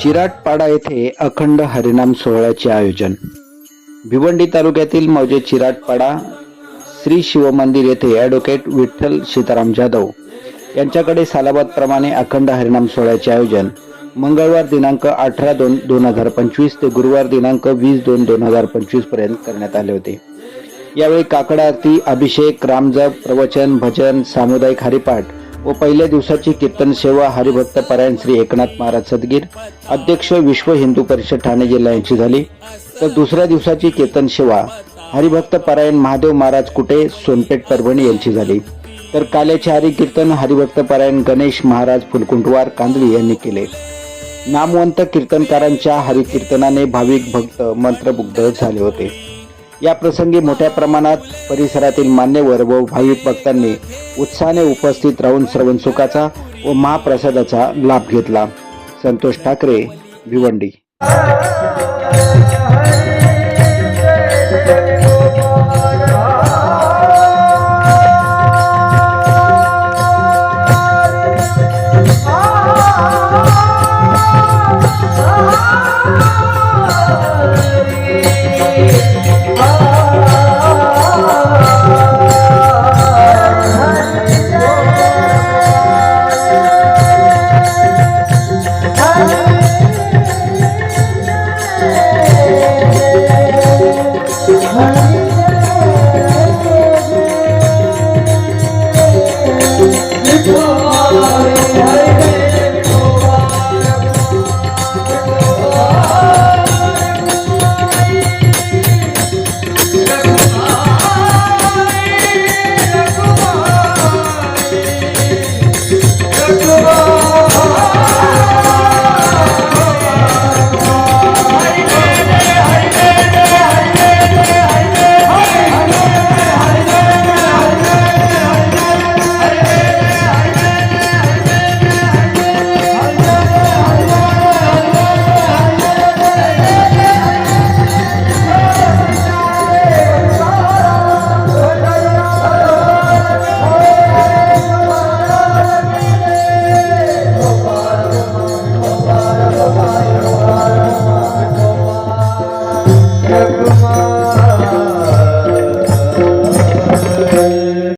चिराटपाडा येथे अखंड हरिनाम सोहळ्याचे आयोजन. भिवंडी तालुक्यातील मौजे चिराटपाडा श्री शिवमंदिर येथे ॲडव्होकेट विठ्ठल सीताराम जाधव यांच्याकडे सालाबादप्रमाणे अखंड हरिनाम सोहळ्याचे आयोजन. मंगळवार दिनांक अठरा दोन दोन हजार पंचवीस ते गुरुवार दिनांक वीस दोन दोन हजार पंचवीसपर्यंत करण्यात आले होते. यावेळी काकड आरती अभिषेक रामजप प्रवचन भजन सामुदायिक हरिपाठ व पहिल्या दिवसाची कीर्तन सेवा हरिभक्त परायण श्री एकनाथ महाराज सदगीर अध्यक्ष विश्व हिंदू परिषद ठाणे जिल्हा यांची झाली. तर दुसऱ्या दिवसाची कीर्तन सेवा हरिभक्त परायण महादेव महाराज कुटे सोनपेठ परभणी यांची झाली. तर काल्याचे हरिकीर्तन हरिभक्त परायण गणेश महाराज फुलकुंटवार कांदळी यांनी केले. नामवंत कीर्तनकारांच्या हरिकीर्तनाने भाविक भक्त मंत्रमुग्ध झाले होते. या प्रसंगी मोठ्या प्रमाणात परिसरातील मान्यवर व भाविक भक्तांनी उत्साहाने उपस्थित राहून श्रवण सुखाचा व महाप्रसादाचा लाभ घेतला. संतोष ठाकरे भिवंडी. Hare Hello.